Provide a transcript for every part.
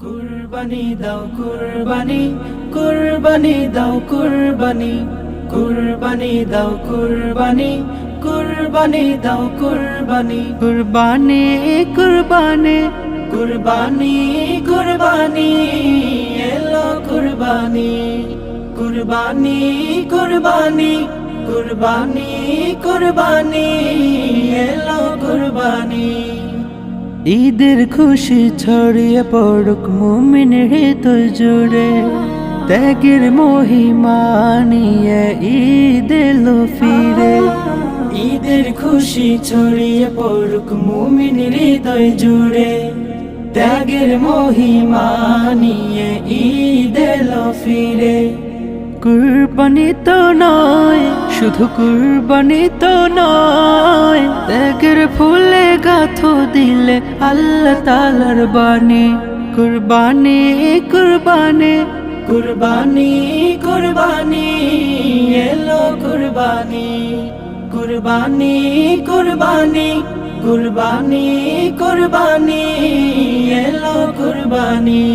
কুরবানি দাও কুরবানি কুরবানি দাও কুরবানি কুরবানি দাও কুরবানি কুরবানি দাও কুরবানি। কুরবানি কুরবানি। কুরবানি কুরবানি এলো কুরবানি। কুরবানি কুরবানি কুরবানি কুরবানি এলো কুরবানি। ঈদের খুশি ছড়িয়ে পড়ুক মুমিন হৃদয় জুড়ে। ত্যাগের মহিমা নিয়ে ঈদ এলো ফিরে। ঈদের খুশি ছড়িয়ে পড়ুক মুমিন হৃদয় জুড়ে। ত্যাগের মহিমা নিয়ে ঈদ এলো ফিরে। কুরবানি তো নয় শুধু কুরবানি তো নয় ত্যাগের ফুলে গাথো দিলে আল্লাহ তালার বাণী। কুরবানি কুরবানি কুরবানি কুরবানি, এলো কুরবানি। কুরবানি কুরবানি কুরবানি কুরবানি, এলো কুরবানি।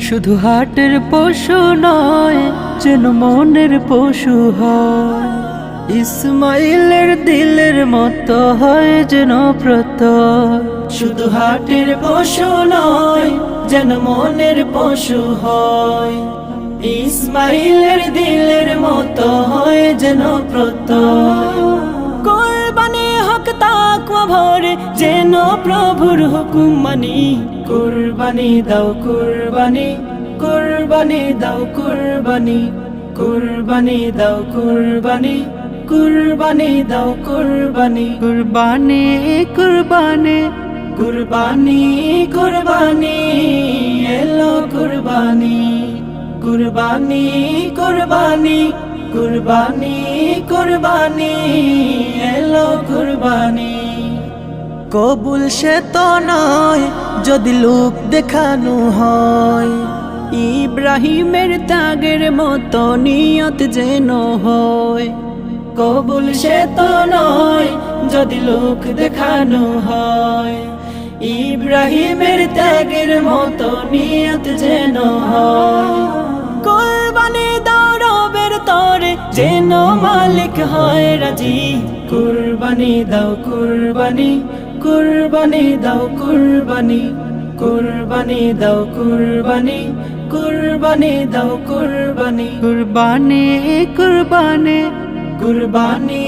শুধু হাটের পশু নয়, যেন মনের পশু হয়। ইসমাইলের দিলের মতো হয় যেন প্রত্যয় শুধু হাটের পশু নয় যেন মনের পশু হয়। ইসমাইলের দিলের মতো হয় যেন প্রত্যয় কোরবানি হক তাকওয়া ভরে যেন প্রভুর হুকুম মানি। কুরবানি দাও কুরবানি কুরবানি দাও কুরবানি কুরবানি দাও কুরবানি। কুরবানি দাও কুরবানি। কুরবানি কুরবানি। কুরবানি কুরবানি এলো কুরবানি। কুরবানি কুরবানি কুরবানি কুরবানি এলো কুরবানি। কবুল সে তো নয় যদি লোক দেখানো হয়। ইব্রাহিমের ত্যাগের মতো নিয়ত যেন হয়। কবুল সে তো নয়, যদি লোক দেখানো হয়। ইব্রাহিমের ত্যাগের মতো নিয়ত যেন কোরবানি দাও রবের তরে যেন মালিক হয় রাজি। কুরবানি দাও, কুরবানি কুরবানি দাও, কুরবানি কুরবানি দাও, কুরবানি কুরবানি দাও, কুরবানি। কুরবানি কুরবানি কুরবানি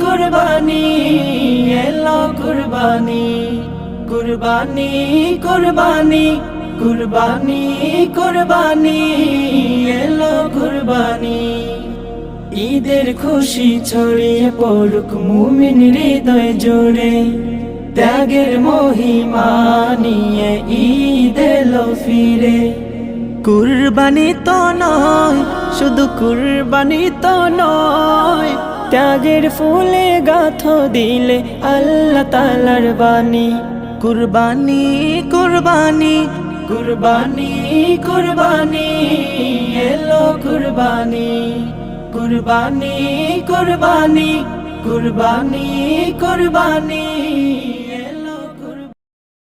কুরবানি, এলো কুরবানি। কুরবানি কুরবানি কুরবানি কুরবানি, এলো কুরবানি। ঈদের খুশি ছড়িয়ে পড়ুক মুমিন হৃদয় জোরে ত্যাগের মহিমা নিয়ে ঈদ এলো ফিরে। কুরবানি তো নয়, শুধু কুরবানি তো নয়। ত্যাগের ফুলে গাথো দিলে আল্লাহ তালার বাণী। কুরবানি কুরবানি কুরবানি কুরবানি, এলো কুরবানি। কুরবানি কুরবানি কুরবানি কুরবানি।